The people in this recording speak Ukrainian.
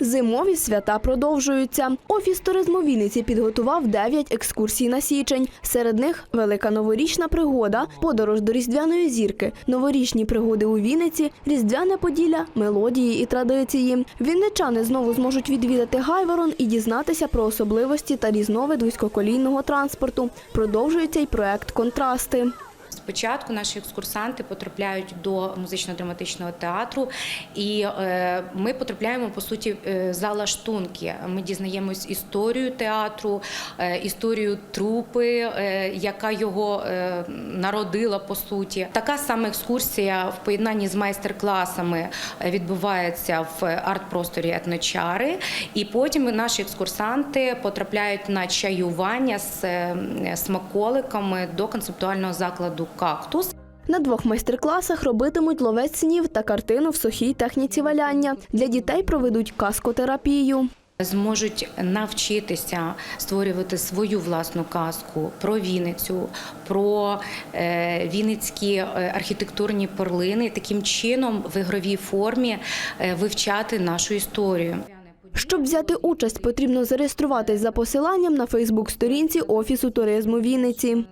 Зимові свята продовжуються. Офіс туризму Вінниці підготував 9 екскурсій на січень. Серед них велика новорічна пригода, подорож до різдвяної зірки, новорічні пригоди у Вінниці, різдвяне поділля, мелодії і традиції. Вінничани знову зможуть відвідати Гайворон і дізнатися про особливості та різновид вузькоколійного транспорту. Продовжується й проект Контрасти. Спочатку наші екскурсанти потрапляють до музично-драматичного театру, і е, ми потрапляємо по суті е, за лаштунки. Ми дізнаємось історію театру, е, історію трупи, яка його народила по суті. Така сама екскурсія в поєднанні з майстер-класами відбувається в арт-просторі етночари. І потім наші екскурсанти потрапляють на чаювання з смаколиками до концептуального закладу Кактус. На двох майстер-класах робитимуть ловець снів та картину в сухій техніці валяння. Для дітей проведуть каскотерапію. Зможуть навчитися створювати свою власну казку про Вінницю, про е, вінницькі е, архітектурні перлини, таким чином в ігровій формі е, вивчати нашу історію. Щоб взяти участь, потрібно зареєструватись за посиланням на Фейсбук-сторінці Офісу туризму Вінниці.